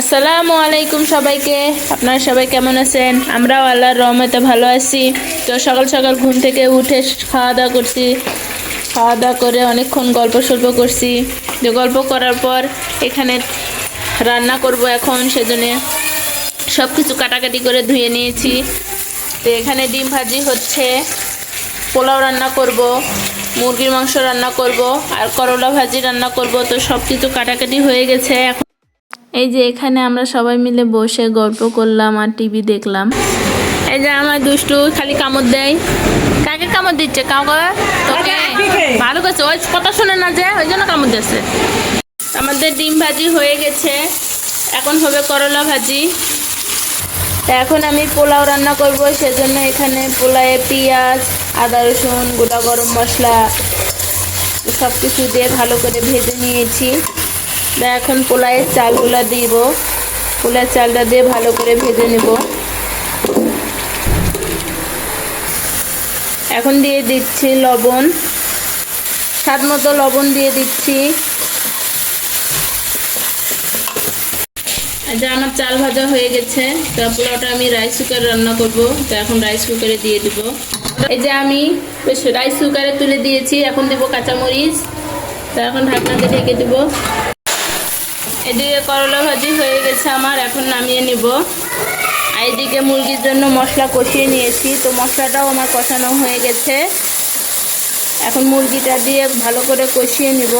আসসালামু আলাইকুম সবাইকে। আপনারা সবাই কেমন আছেন? আমরাও আল্লাহর রহমতে ভালো আছি। তো সকাল সকাল ঘুম থেকে উঠে খাওয়া দাওয়া করছি। খাওয়া দাওয়া করে অনেকক্ষণ গল্প সল্প করছি। যে গল্প করার পর এখানে রান্না করব এখন, সেজন্য সব কিছু কাটাকাটি করে ধুয়ে নিয়েছি। তো এখানে ডিম ভাজি হচ্ছে। পোলাও রান্না করব, মুরগির মাংস রান্না করব, আর করলা ভাজি রান্না করব। তো সব কিছু কাটাকাটি হয়ে গেছে। এখন এই যে এখানে আমরা সবাই মিলে বসে গল্প করলাম আর টিভি দেখলাম। এই যে আমার দুষ্টু খালি কামড় দেয়। কাকে কামড় দিচ্ছে? কাউকে তোকে? ভালো করছে। ওই কথা শোনে না যে ওই জন্য কামড় দিচ্ছে। আমাদের ডিম ভাজি হয়ে গেছে। এখন হবে করলা ভাজি। তা এখন আমি পোলাও রান্না করব। সেজন্য এখানে পোলায়ে পেঁয়াজ আদা রসুন গোটা গরম মশলা সব কিছু দিয়ে ভালো করে ভেজে নিয়েছি। এখন পোলায়ের চালগুলো দিব। পোলার চালটা দিয়ে ভালো করে ভেজে নেব। এখন দিয়ে দিচ্ছি লবণ। স্বাদ মতো লবণ দিয়ে দিচ্ছি। আচ্ছা আমার চাল ভাজা হয়ে গেছে, তো পোলাওটা আমি রাইস কুকার রান্না করব। তো এখন রাইস কুকারে দিয়ে দিব। এই যে আমি রাইস কুকারে তুলে দিয়েছি, এখন দেবো কাঁচামরিচ। তো এখন ঢাকনাতে ঢেকে দেব। এদিকে করলা ভাজি হয়ে গেছে আমার, এখন নামিয়ে নিব। আর এদিকে মুরগির জন্য মশলা কষিয়ে নিয়েছি, তো মশলাটাও আমার কষানো হয়ে গেছে। এখন মুরগিটা দিয়ে ভালো করে কষিয়ে নিব।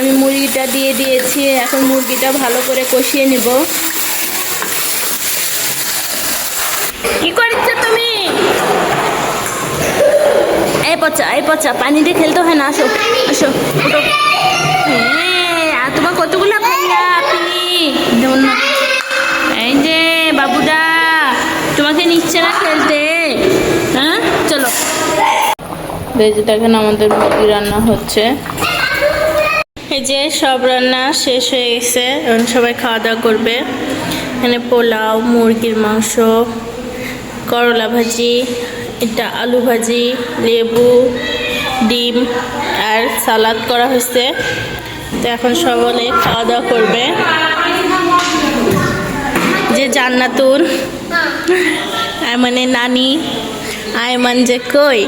আমি মুরগিটা দিয়ে দিয়েছি, এখন মুরগিটা ভালো করে কষিয়ে নিব। কি করছ তুমি? এই পচা এই পচা পানি দিয়ে খেলতে হয় না আসো আসো হ্যাঁ, তোমার কতগুলো আপনি এই যে বাবুদা তোমাকে নিচ্ছে না খেলতে। হ্যাঁ চলো। বেজে দেখেন আমাদের মুরগি রান্না হচ্ছে। এই যে সব রান্না শেষ হয়ে গেছে। এখন সবাই খাওয়া দাওয়া করবে। এখানে পোলাও মুরগির মাংস করলা ভাজি এটা আলু ভাজি, লেবু, ডিম আর সালাদ করা হয়েছে। তো এখন সকলে খাওয়া দাওয়া করবে। যে জান্নাতুর মানে নানি, আয়মান যে কই?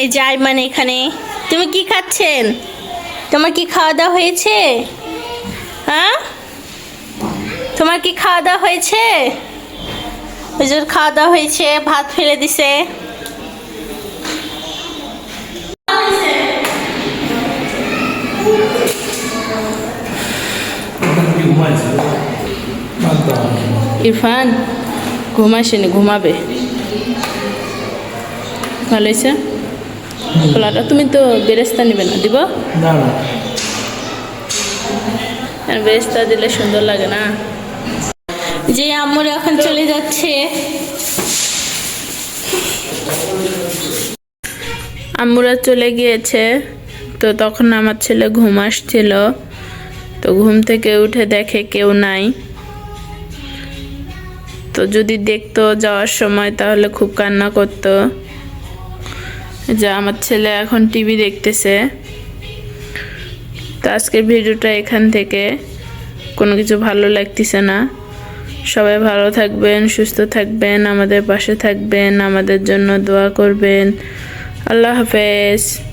এই যে আয়মান এখানে। তুমি কি খাচ্ছেন? তোমার কি খাওয়া দাওয়া হয়েছে? হ্যাঁ? তোমার কি খাওয়া দাওয়া হয়েছে? যে খাওয়া দাওয়া হয়েছে ভাত ফেলে দিছে। ইরফান ঘুমাসেনি ঘুমাবে। ভালো হয়েছে? খোলাটা তুমি তো বেরেস্তা নিবে না দিব? বেরেস্তা দিলে সুন্দর লাগে না। যে আম্মুর এখন চলে যাচ্ছে। আম্মুরা চলে গিয়েছে। তো তখন আমার ছেলে ঘুম আসছিল। তো ঘুম থেকে উঠে দেখে কেউ নাই। তো যদি দেখতো যাওয়ার সময় তাহলে খুব কান্না করতো। যে আমার ছেলে এখন টিভি দেখতেছে। তো আজকের ভিডিওটা এখান থেকে। কোনো কিছু ভালো লাগতেছে না। সবাই ভালো থাকবেন সুস্থ থাকবেন আমাদের পাশে থাকবেন আমাদের জন্য দোয়া করবেন। আল্লাহ হাফেজ।